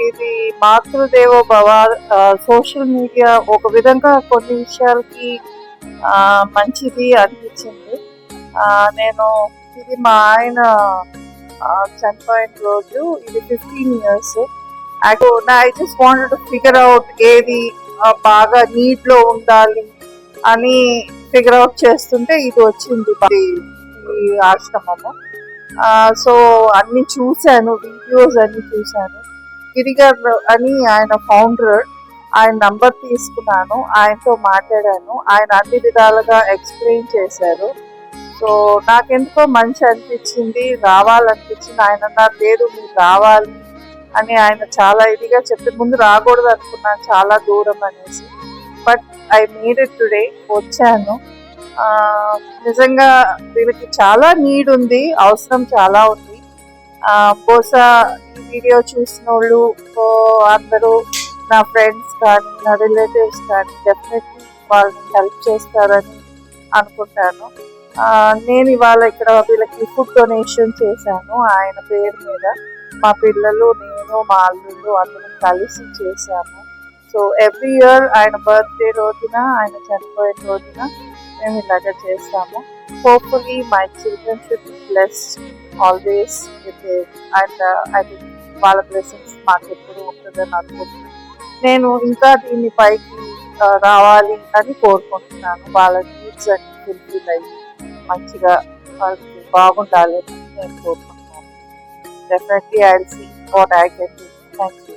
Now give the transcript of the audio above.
ఇది మాతృదేవో భవ social media ఒక విధంగా కొన్ని విషయాలకి మంచిది అనిపించింది. నేను ఇది మా ఆయన చనిపోయిన రోజు ఇది fifteen years I just wanted to figure out ఏది బాగా నీట్లో ఉండాలి అని ఫిగర్ అవుట్ చేస్తుంటే ఇది వచ్చింది. ఈ- ఈ ఆశ్రమము. సో అన్ని చూశాను వీడియోస్ అన్ని చూశాను. గిరిగారు అని ఆయన ఫౌండర్ ఆయన నంబర్ తీసుకున్నాను. ఆయనతో మాట్లాడాను. ఆయన అన్ని విధాలుగా ఎక్స్ప్లెయిన్ చేశారు. సో నాకెందుకో మంచి అనిపించింది రావాలనిపించింది. ఆయన నా లేదు మీరు రావాలి అని ఆయన చాలా ఇదిగా చెప్పి ముందు రాకూడదు అనుకున్నాను చాలా దూరం అనేసి. But I need it today వచ్చాను. ఆ, నిజంగా దీనికి చాలా నీడ్ ఉంది అవసరం చాలా ఉంది. ఆ, బహుశా వీడియో చూసిన వాళ్ళు అందరూ నా ఫ్రెండ్స్ కానీ నా రిలేటివ్స్ కానీ డెఫినెట్లీ వాళ్ళని హెల్ప్ చేస్తారని అనుకుంటాను. నేను ఇవాళ ఇక్కడ వీళ్ళకి ఫుడ్ డొనేషన్ చేశాను ఆయన పేరు మీద. మా పిల్లలు నేను మా అల్లుళ్ళు అందరం కలిసి చేశాము. సో ఎవ్రీ ఇయర్ ఆయన బర్త్డే రోజున ఆయన చనిపోయిన రోజున మేము ఇలాగ చేస్తాము. Hopefully my children should bless always with and I think వాళ్ళ బ్లెస్సింగ్స్ మాకు ఎప్పుడు ఉంటుందని అనుకుంటున్నాను. నేను ఇంకా దీన్ని పైకి రావాలి అని కోరుకుంటున్నాను. వాళ్ళ నీడ్స్ అన్ని ఫుల్ఫిల్ అయ్యి మంచిగా వాళ్ళకి బాగుండాలి అని నేను కోరుకుంటున్నాను. Definitely I see what I can thank you